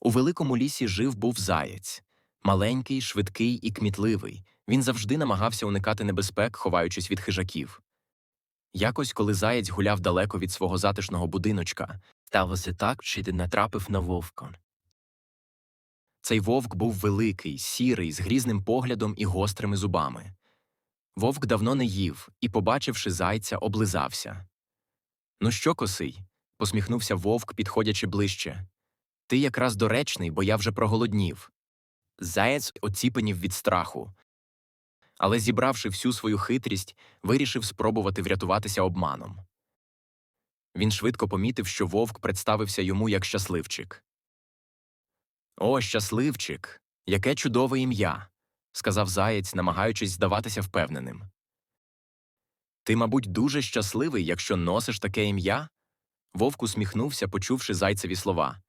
У великому лісі жив був заєць. Маленький, швидкий і кмітливий. Він завжди намагався уникати небезпек, ховаючись від хижаків. Якось, коли заєць гуляв далеко від свого затишного будиночка, сталося так, що ти натрапив на вовка. Цей вовк був великий, сірий, з грізним поглядом і гострими зубами. Вовк давно не їв і, побачивши зайця, облизався. Ну що, косий? посміхнувся вовк, підходячи ближче. Ти якраз доречний, бо я вже проголоднів. Заєць оціпенів від страху. Але, зібравши всю свою хитрість, вирішив спробувати врятуватися обманом. Він швидко помітив, що вовк представився йому як щасливчик. О, щасливчик! Яке чудове ім'я! сказав заєць, намагаючись здаватися впевненим. Ти, мабуть, дуже щасливий, якщо носиш таке ім'я? Вовк усміхнувся, почувши зайцеві слова.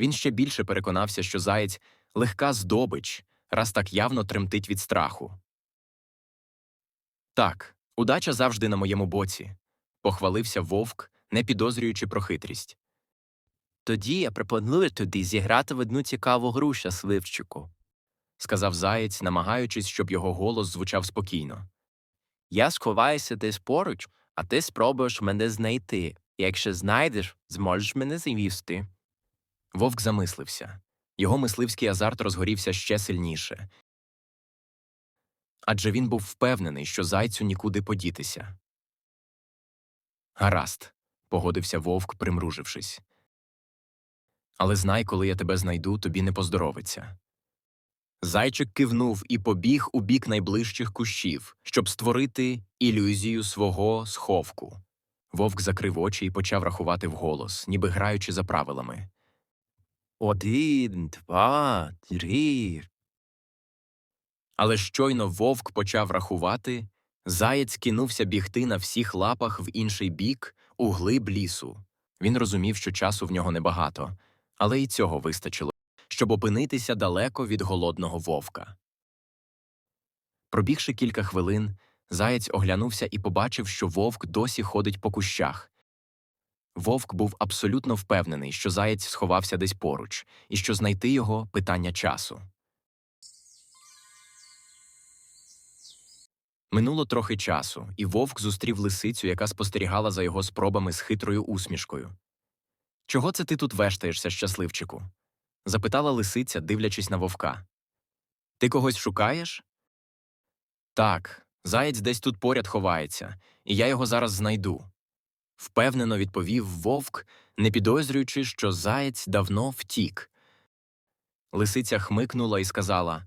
Він ще більше переконався, що заєць легка здобич, раз так явно тремтить від страху. Так, удача завжди на моєму боці, похвалився вовк, не підозрюючи про хитрість. Тоді я пропоную тобі зіграти в одну цікаву гру, щасливчику. сказав заєць, намагаючись, щоб його голос звучав спокійно. Я сховаюся десь поруч, а ти спробуєш мене знайти. Якщо знайдеш, зможеш мене з'їсти. Вовк замислився. Його мисливський азарт розгорівся ще сильніше. Адже він був впевнений, що зайцю нікуди подітися. Гаразд, погодився вовк, примружившись. Але знай, коли я тебе знайду, тобі не поздоровиться. Зайчик кивнув і побіг у бік найближчих кущів, щоб створити ілюзію свого сховку. Вовк закрив очі і почав рахувати вголос, ніби граючи за правилами. Один, два, три. Але щойно вовк почав рахувати, заєць кинувся бігти на всіх лапах в інший бік, у глиб лісу. Він розумів, що часу в нього небагато, але й цього вистачило, щоб опинитися далеко від голодного вовка. Пробігши кілька хвилин, заєць оглянувся і побачив, що вовк досі ходить по кущах. Вовк був абсолютно впевнений, що заєць сховався десь поруч, і що знайти його питання часу. Минуло трохи часу, і вовк зустрів лисицю, яка спостерігала за його спробами з хитрою усмішкою. Чого це ти тут вештаєшся, щасливчику? запитала лисиця, дивлячись на вовка. Ти когось шукаєш? Так, заєць десь тут поряд ховається, і я його зараз знайду. Впевнено відповів вовк, не підозрюючи, що заєць давно втік. Лисиця хмикнула і сказала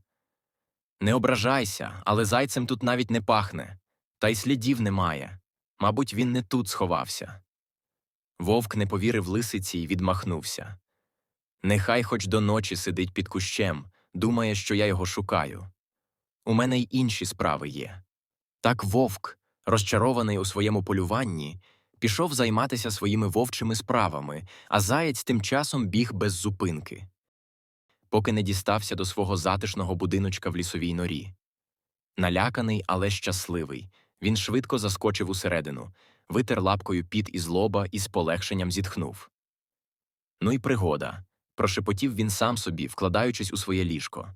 Не ображайся, але зайцем тут навіть не пахне, та й слідів немає. Мабуть, він не тут сховався. Вовк не повірив лисиці і відмахнувся. Нехай хоч до ночі сидить під кущем, думає, що я його шукаю. У мене й інші справи є. Так вовк, розчарований у своєму полюванні, пішов займатися своїми вовчими справами, а заєць тим часом біг без зупинки, поки не дістався до свого затишного будиночка в лісовій норі. Наляканий, але щасливий, він швидко заскочив усередину, витер лапкою піт із лоба і з полегшенням зітхнув. Ну й пригода. прошепотів він сам собі, вкладаючись у своє ліжко.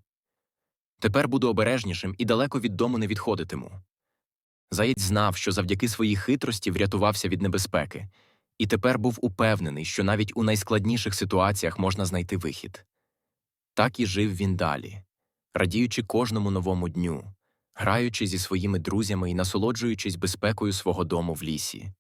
Тепер буду обережнішим і далеко від дому не відходитиму. Заєць знав, що завдяки своїй хитрості врятувався від небезпеки, і тепер був упевнений, що навіть у найскладніших ситуаціях можна знайти вихід. Так і жив він далі, радіючи кожному новому дню, граючи зі своїми друзями і насолоджуючись безпекою свого дому в лісі.